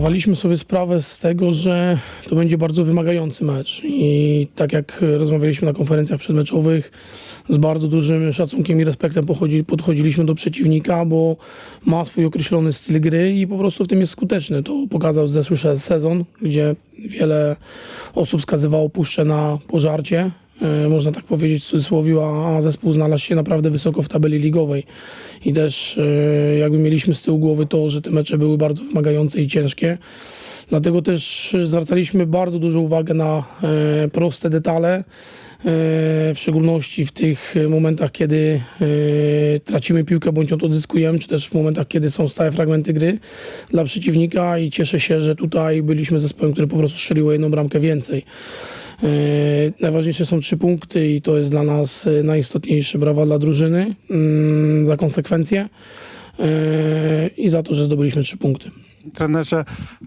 Zdawaliśmy sobie sprawę z tego, że to będzie bardzo wymagający mecz i tak jak rozmawialiśmy na konferencjach przedmeczowych, z bardzo dużym szacunkiem i respektem podchodziliśmy do przeciwnika, bo ma swój określony styl gry i po prostu w tym jest skuteczny. To pokazał zeszły sezon, gdzie wiele osób skazywało puszczę na pożarcie, można tak powiedzieć w cudzysłowie, a zespół znalazł się naprawdę wysoko w tabeli ligowej. I też e, jakby mieliśmy z tyłu głowy to, że te mecze były bardzo wymagające i ciężkie. Dlatego też zwracaliśmy bardzo dużą uwagę na e, proste detale, e, w szczególności w tych momentach, kiedy e, tracimy piłkę bądź ją odzyskujemy, czy też w momentach, kiedy są stałe fragmenty gry dla przeciwnika i cieszę się, że tutaj byliśmy zespołem, który po prostu strzelił o jedną bramkę więcej. E, Najważniejsze są trzy punkty i to jest dla nas e, najistotniejsze. Brawa dla drużyny mm, za konsekwencje e, i za to, że zdobyliśmy trzy punkty. Trenerze,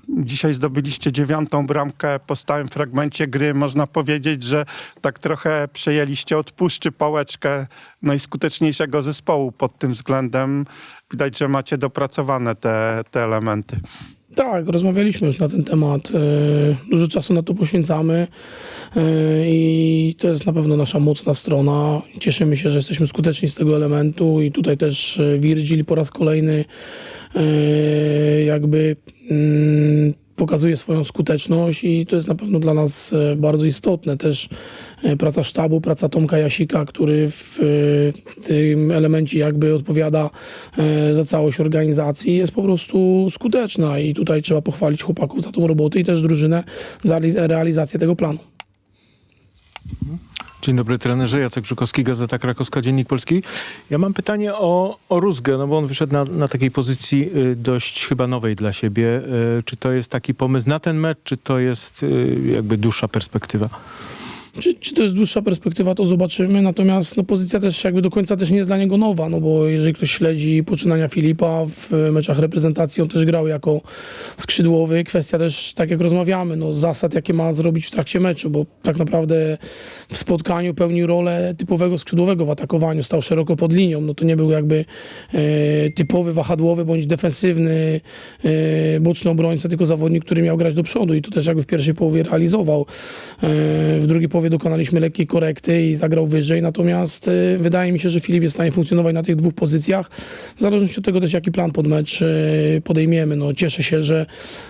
dzisiaj zdobyliście dziewiątą bramkę po stałym fragmencie gry. Można powiedzieć, że tak trochę przejęliście od puszczy pałeczkę najskuteczniejszego zespołu pod tym względem. Widać, że macie dopracowane te, te elementy. Tak, rozmawialiśmy już na ten temat. e, Dużo czasu na to poświęcamy e, i to jest na pewno nasza mocna strona. Cieszymy się, że jesteśmy skuteczni z tego elementu i tutaj też e, Virgil po raz kolejny jakby mm, pokazuje swoją skuteczność i to jest na pewno dla nas bardzo istotne. Też praca sztabu, praca Tomka Jasika, który w e, tym elemencie jakby odpowiada e, za całość organizacji, jest po prostu skuteczna i tutaj trzeba pochwalić chłopaków za tą robotę i też drużynę za reali- realizację tego planu. Dzień dobry trenerze, Jacek Żukowski, Gazeta Krakowska, Dziennik Polski. Ja mam pytanie o, o Rózgę, no bo on wyszedł na, na takiej pozycji y, dość chyba nowej dla siebie. Y, Czy to jest taki pomysł na ten mecz, czy to jest y, jakby dłuższa perspektywa? Czy, czy to jest dłuższa perspektywa, to zobaczymy. Natomiast no, pozycja też jakby do końca też nie jest dla niego nowa, no bo jeżeli ktoś śledzi poczynania Filipa w meczach reprezentacji, on też grał jako skrzydłowy. Kwestia też, tak jak rozmawiamy, no, zasad, jakie ma zrobić w trakcie meczu, bo tak naprawdę w spotkaniu pełnił rolę typowego skrzydłowego w atakowaniu, stał szeroko pod linią. No to nie był jakby e, typowy wahadłowy bądź defensywny e, boczny obrońca, tylko zawodnik, który miał grać do przodu i to też jakby w pierwszej połowie realizował. E, w drugiej połowie dokonaliśmy lekkiej korekty i zagrał wyżej, natomiast e, wydaje mi się, że Filip jest w stanie funkcjonować na tych dwóch pozycjach, w zależności od tego też jaki plan pod mecz e, podejmiemy. No, cieszę się, że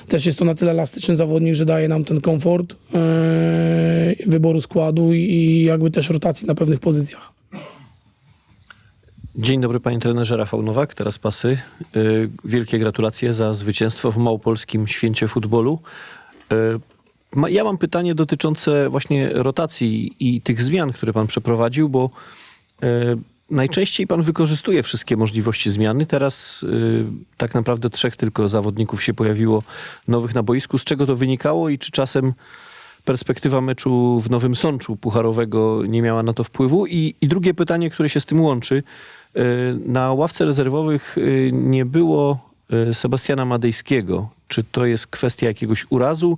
też jest to na tyle elastyczny zawodnik, że daje nam ten komfort e, wyboru składu i, jakby też rotacji na pewnych pozycjach. Dzień dobry panie trenerze Rafał Nowak, teraz pasy. Y, Wielkie gratulacje za zwycięstwo w Małopolskim Święcie Futbolu. Ja mam pytanie dotyczące właśnie rotacji i tych zmian, które pan przeprowadził, bo y, najczęściej pan wykorzystuje wszystkie możliwości zmiany. Teraz y, tak naprawdę trzech tylko zawodników się pojawiło nowych na boisku. Z czego to wynikało i czy czasem perspektywa meczu w Nowym Sączu Pucharowego nie miała na to wpływu? I, i drugie pytanie, które się z tym łączy. Y, Na ławce rezerwowych nie było Sebastiana Madejskiego. Czy to jest kwestia jakiegoś urazu,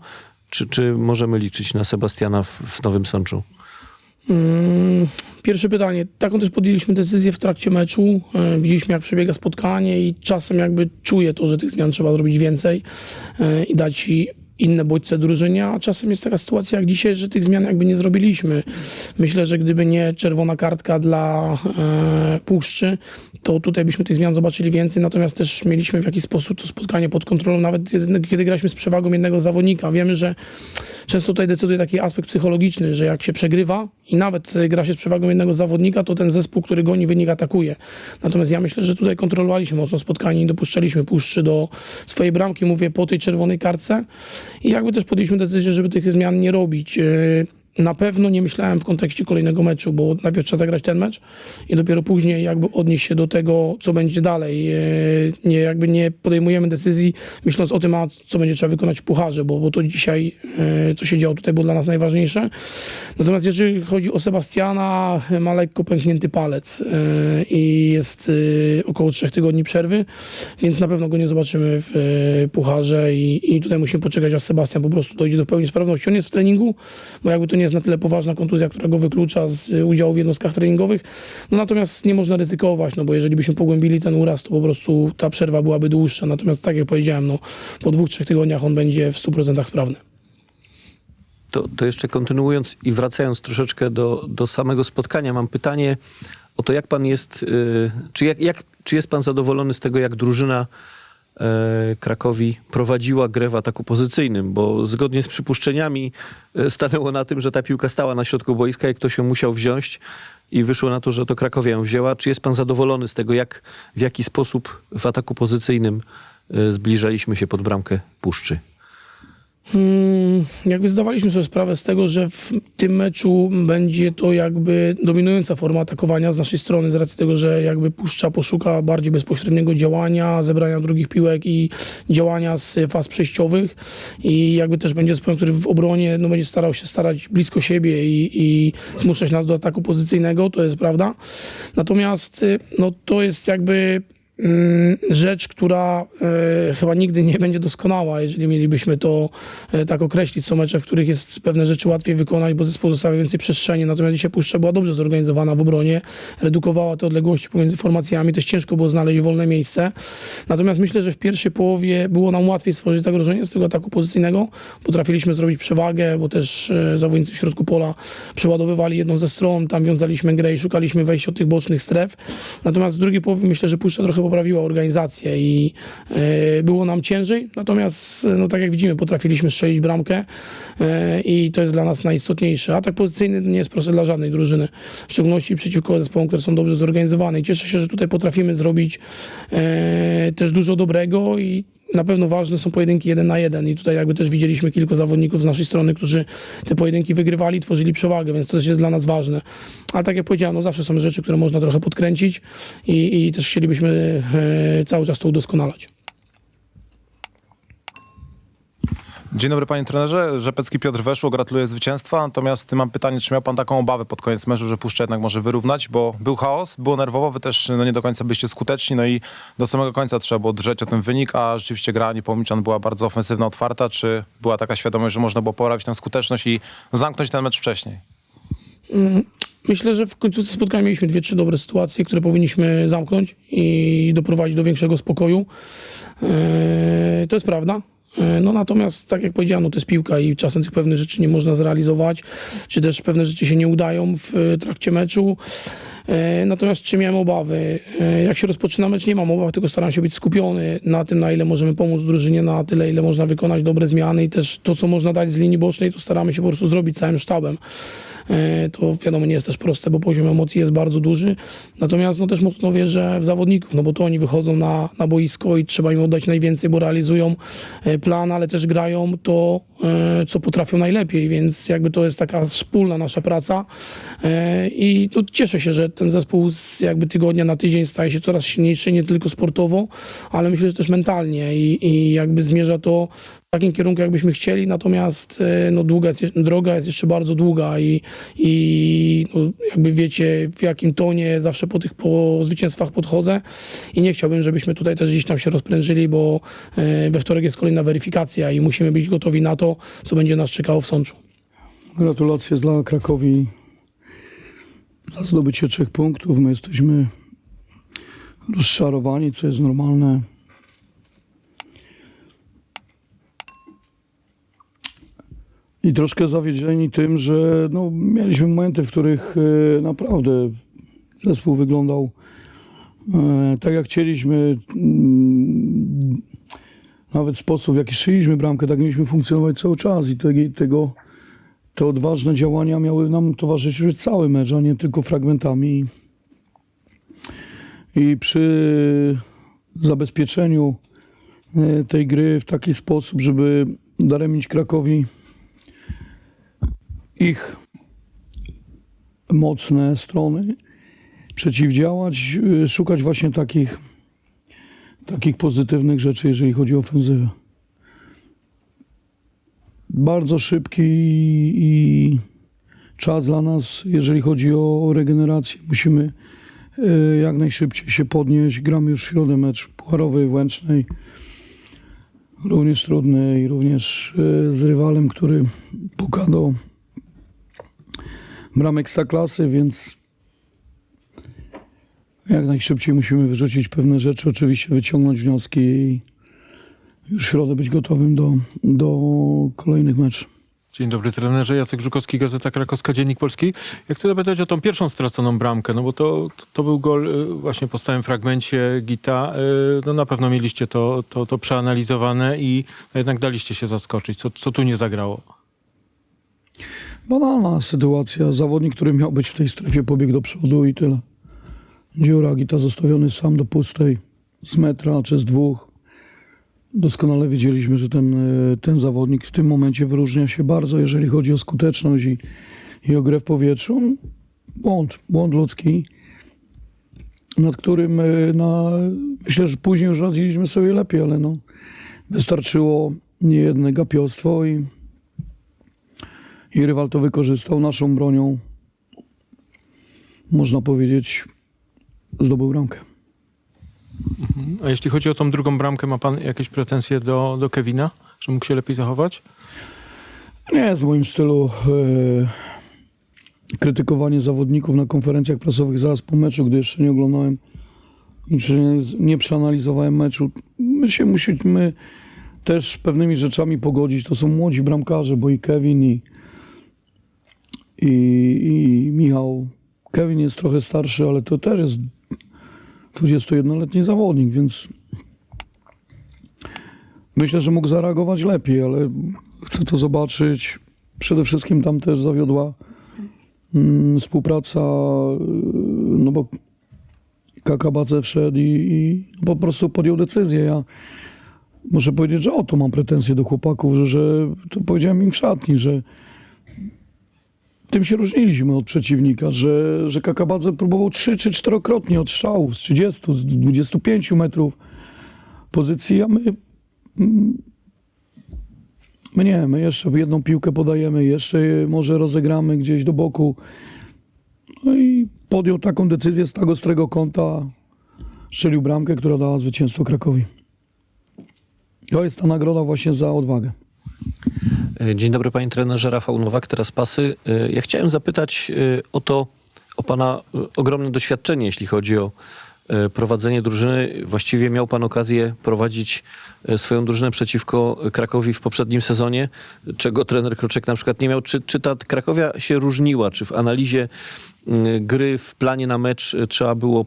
czy, czy możemy liczyć na Sebastiana w, w Nowym Sączu? Mm, Pierwsze pytanie. Taką też podjęliśmy decyzję w trakcie meczu. E, Widzieliśmy, jak przebiega spotkanie i czasem jakby czuję to, że tych zmian trzeba zrobić więcej e, i dać inne bodźce drużynie, a czasem jest taka sytuacja jak dzisiaj, że tych zmian jakby nie zrobiliśmy. Myślę, że gdyby nie czerwona kartka dla e, Puszczy, to tutaj byśmy tych zmian zobaczyli więcej, natomiast też mieliśmy w jakiś sposób to spotkanie pod kontrolą, nawet kiedy, kiedy graliśmy z przewagą jednego zawodnika. Wiemy, że często tutaj decyduje taki aspekt psychologiczny, że jak się przegrywa i nawet gra się z przewagą jednego zawodnika, to ten zespół, który goni wynik atakuje. Natomiast ja myślę, że tutaj kontrolowaliśmy mocno spotkanie i dopuszczaliśmy Puszczy do swojej bramki, mówię, po tej czerwonej kartce i jakby też podjęliśmy decyzję, żeby tych zmian nie robić. E, Na pewno nie myślałem w kontekście kolejnego meczu, bo najpierw trzeba zagrać ten mecz i dopiero później jakby odnieść się do tego, co będzie dalej. E, Nie, jakby nie podejmujemy decyzji myśląc o tym, a co będzie trzeba wykonać w pucharze, bo, bo to dzisiaj, e, co się działo tutaj, było dla nas najważniejsze. Natomiast jeżeli chodzi o Sebastiana, ma lekko pęknięty palec e, i jest około trzech tygodni przerwy, więc na pewno go nie zobaczymy w pucharze i, i tutaj musimy poczekać, aż Sebastian po prostu dojdzie do pełni sprawności. On jest w treningu, bo jakby to nie jest na tyle poważna kontuzja, która go wyklucza z y, udziału w jednostkach treningowych. No natomiast nie można ryzykować, no bo jeżeli byśmy pogłębili ten uraz, to po prostu ta przerwa byłaby dłuższa. Natomiast tak jak powiedziałem, no po dwóch, trzech tygodniach on będzie w 100% sprawny. To, to jeszcze kontynuując i wracając troszeczkę do, do samego spotkania, mam pytanie o to, jak pan jest, y, czy, jak, jak, czy jest pan zadowolony z tego, jak drużyna Krakowi prowadziła grę w ataku pozycyjnym, bo zgodnie z przypuszczeniami e, stanęło na tym, że ta piłka stała na środku boiska i ktoś ją musiał wziąć i wyszło na to, że to Krakowia ją wzięła. Czy jest pan zadowolony z tego, jak, w jaki sposób w ataku pozycyjnym e, zbliżaliśmy się pod bramkę Puszczy? Mm, jakby zdawaliśmy sobie sprawę z tego, że w tym meczu będzie to jakby dominująca forma atakowania z naszej strony, z racji tego, że jakby Puszcza poszuka bardziej bezpośredniego działania, zebrania drugich piłek i działania z faz przejściowych i jakby też będzie zespołem, który w obronie no, będzie starał się starać blisko siebie i, i zmuszać nas do ataku pozycyjnego, to jest prawda. Natomiast y, no, to jest jakby rzecz, która e, chyba nigdy nie będzie doskonała, jeżeli mielibyśmy to e, tak określić. Są mecze, w których jest pewne rzeczy łatwiej wykonać, bo zespół zostawia więcej przestrzeni. Natomiast dzisiaj Puszcza była dobrze zorganizowana w obronie, redukowała te odległości pomiędzy formacjami, też ciężko było znaleźć wolne miejsce. Natomiast myślę, że w pierwszej połowie było nam łatwiej stworzyć zagrożenie z tego ataku pozycyjnego. Potrafiliśmy zrobić przewagę, bo też e, zawodnicy w środku pola przeładowywali jedną ze stron, tam wiązaliśmy grę i szukaliśmy wejścia od tych bocznych stref. Natomiast w drugiej połowie myślę, że Puszcza trochę poprawiła organizację i e, było nam ciężej. Natomiast, e, no tak jak widzimy, potrafiliśmy strzelić bramkę e, i to jest dla nas najistotniejsze. Atak pozycyjny nie jest prosty dla żadnej drużyny, w szczególności przeciwko zespołom, które są dobrze zorganizowane. I cieszę się, że tutaj potrafimy zrobić też dużo dobrego i na pewno ważne są pojedynki jeden na jeden i tutaj jakby też widzieliśmy kilku zawodników z naszej strony, którzy te pojedynki wygrywali, tworzyli przewagę, więc to też jest dla nas ważne. Ale tak jak powiedziałem, no zawsze są rzeczy, które można trochę podkręcić i, i też chcielibyśmy e, cały czas to udoskonalać. Dzień dobry panie trenerze, Rzepecki Piotr Weszło, gratuluję zwycięstwa, natomiast mam pytanie, czy miał pan taką obawę pod koniec meczu, że Puszcza jednak może wyrównać, bo był chaos, było nerwowo, wy też no, nie do końca byliście skuteczni, no i do samego końca trzeba było drżeć o ten wynik, a rzeczywiście gra Niepołomiczan była bardzo ofensywna, otwarta, czy była taka świadomość, że można było poprawić tę skuteczność i zamknąć ten mecz wcześniej? Myślę, że w końcówce spotkania mieliśmy dwie, trzy dobre sytuacje, które powinniśmy zamknąć i doprowadzić do większego spokoju. Eee, To jest prawda. Eee, No natomiast, tak jak powiedziałem, no to jest piłka i czasem tych pewnych rzeczy nie można zrealizować, czy też pewne rzeczy się nie udają w e, trakcie meczu. E, Natomiast czy miałem obawy? E, Jak się rozpoczyna mecz, nie mam obaw, tylko staram się być skupiony na tym, na ile możemy pomóc drużynie, na tyle, ile można wykonać dobre zmiany i też to, co można dać z linii bocznej, to staramy się po prostu zrobić całym sztabem. E, To wiadomo, nie jest też proste, bo poziom emocji jest bardzo duży. Natomiast no, też mocno wierzę w zawodników, no bo to oni wychodzą na, na boisko i trzeba im oddać najwięcej, bo realizują plan, ale też grają to, co potrafią najlepiej, więc jakby to jest taka wspólna nasza praca. I no, cieszę się, że ten zespół z jakby tygodnia na tydzień staje się coraz silniejszy, nie tylko sportowo, ale myślę, że też mentalnie i, i jakby zmierza to w takim kierunku, jakbyśmy chcieli, natomiast e, no, długa jest, droga jest jeszcze bardzo długa i, i no, jakby wiecie, w jakim tonie zawsze po tych po zwycięstwach podchodzę. I nie chciałbym, żebyśmy tutaj też gdzieś tam się rozprężyli, bo e, we wtorek jest kolejna weryfikacja i musimy być gotowi na to, co będzie nas czekało w Sączu. Gratulacje dla Krakowi za zdobycie trzech punktów. My jesteśmy rozczarowani, co jest normalne. I troszkę zawiedzieni tym, że no, mieliśmy momenty, w których e, naprawdę zespół wyglądał e, tak, jak chcieliśmy. Nawet sposób, w jaki szyliśmy bramkę, tak mieliśmy funkcjonować cały czas i tego te odważne działania miały nam towarzyszyć cały mecz, a nie tylko fragmentami. I przy zabezpieczeniu e, tej gry w taki sposób, żeby daremić Krakowi ich mocne strony, przeciwdziałać, e, szukać właśnie takich, takich pozytywnych rzeczy, jeżeli chodzi o ofensywę bardzo szybki i, czas dla nas, jeżeli chodzi o regenerację. Musimy e, jak najszybciej się podnieść. Gramy już w środę mecz pucharowy w Łęcznej. Również trudny i również e, z rywalem, który puka do bramek klasy, więc jak najszybciej musimy wyrzucić pewne rzeczy, oczywiście wyciągnąć wnioski i już w środę być gotowym do, do kolejnych meczów. Dzień dobry trenerze, Jacek Żukowski, Gazeta Krakowska, Dziennik Polski. Ja chcę zapytać o tą pierwszą straconą bramkę, no bo to, to był gol y, właśnie po stałym fragmencie Gita. Y, No na pewno mieliście to, to, to przeanalizowane i jednak daliście się zaskoczyć. Co, co tu nie zagrało? Banalna sytuacja. Zawodnik, który miał być w tej strefie, pobiegł do przodu i tyle. Dziura, Gita zostawiony sam do pustej z metra czy z dwóch. Doskonale wiedzieliśmy, że ten, e, ten zawodnik w tym momencie wyróżnia się bardzo, jeżeli chodzi o skuteczność i, i o grę w powietrzu. Błąd, błąd ludzki, nad którym e, na, myślę, że później już radziliśmy sobie lepiej, ale no, wystarczyło niejedne gapiostwo i, i rywal to wykorzystał naszą bronią. Można powiedzieć, zdobył bramkę. A jeśli chodzi o tą drugą bramkę, ma pan jakieś pretensje do, do Kevina, że mógł się lepiej zachować? Nie w moim stylu e, krytykowanie zawodników na konferencjach prasowych zaraz po meczu, gdy jeszcze nie oglądałem czy nie, nie przeanalizowałem meczu. My się musimy też pewnymi rzeczami pogodzić. To są młodzi bramkarze, bo i Kevin i, i, i Michał. Kevin jest trochę starszy, ale to też jest 21-letni zawodnik, więc myślę, że mógł zareagować lepiej, ale chcę to zobaczyć. Przede wszystkim tam też zawiodła mm, współpraca, y, no bo Kakabadze wszedł i, i po prostu podjął decyzję. Ja muszę powiedzieć, że o to mam pretensje do chłopaków, że, że to powiedziałem im w szatni, że tym się różniliśmy od przeciwnika, że, że Kakabadze próbował trzy czy czterokrotnie od strzałów z 30, z 25 metrów pozycji, a my My nie, my jeszcze jedną piłkę podajemy, jeszcze może rozegramy gdzieś do boku. No i podjął taką decyzję z tak ostrego kąta, strzelił bramkę, która dała zwycięstwo Krakowi. To jest ta nagroda właśnie za odwagę. E, Dzień dobry panie trenerze, Rafał Nowak, teraz pasy. E, Ja chciałem zapytać e, o to, o pana ogromne doświadczenie, jeśli chodzi o prowadzenie drużyny. Właściwie miał pan okazję prowadzić swoją drużynę przeciwko Krakowi w poprzednim sezonie, czego trener Kroczek na przykład nie miał. Czy, czy ta Krakowia się różniła? Czy w analizie gry, w planie na mecz trzeba było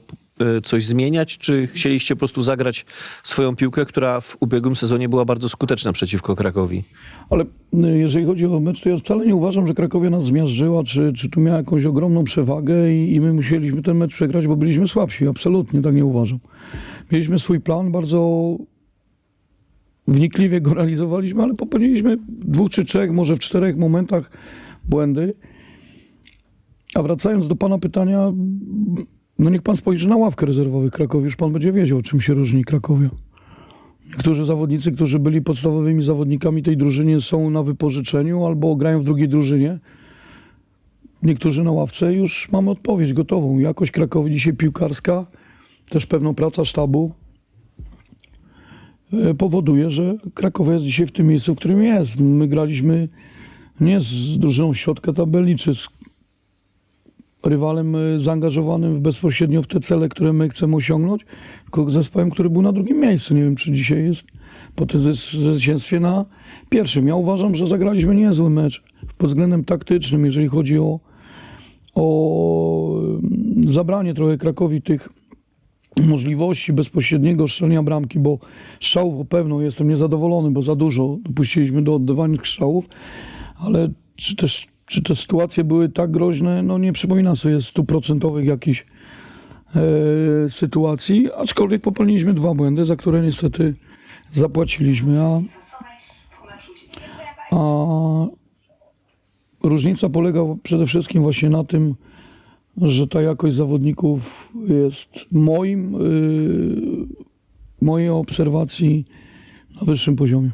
coś zmieniać, czy chcieliście po prostu zagrać swoją piłkę, która w ubiegłym sezonie była bardzo skuteczna przeciwko Krakowi? Ale y, jeżeli chodzi o mecz, to ja wcale nie uważam, że Krakowia nas zmiażdżyła, czy, czy tu miała jakąś ogromną przewagę i, i my musieliśmy ten mecz przegrać, bo byliśmy słabsi. Absolutnie tak nie uważam. Mieliśmy swój plan, bardzo wnikliwie go realizowaliśmy, ale popełniliśmy dwóch czy trzech, może w czterech momentach błędy. A wracając do pana pytania, no niech pan spojrzy na ławkę rezerwowych Krakowi, już pan będzie wiedział, czym się różni Krakowia. Niektórzy zawodnicy, którzy byli podstawowymi zawodnikami tej drużyny są na wypożyczeniu albo grają w drugiej drużynie. Niektórzy na ławce już mamy odpowiedź gotową. Jakość Krakowi dzisiaj piłkarska, też pewną praca sztabu e, powoduje, że Krakowa jest dzisiaj w tym miejscu, w którym jest. My graliśmy nie z drużyną środka tabeli, czy z rywalem e, zaangażowanym bezpośrednio w te cele, które my chcemy osiągnąć, tylko zespołem, który był na drugim miejscu. Nie wiem, czy dzisiaj jest po tym zwycięstwie na pierwszym. Ja uważam, że zagraliśmy niezły mecz pod względem taktycznym, jeżeli chodzi o, o mm, zabranie trochę Krakowi tych możliwości bezpośredniego strzelania bramki, bo strzałów o pewno jestem niezadowolony, bo za dużo dopuściliśmy do oddawania strzałów, ale czy też czy te sytuacje były tak groźne, no nie przypominam sobie stuprocentowych jakichś e, sytuacji, aczkolwiek popełniliśmy dwa błędy, za które niestety zapłaciliśmy, a, a różnica polega przede wszystkim właśnie na tym, że ta jakość zawodników jest moim, y, mojej obserwacji na wyższym poziomie.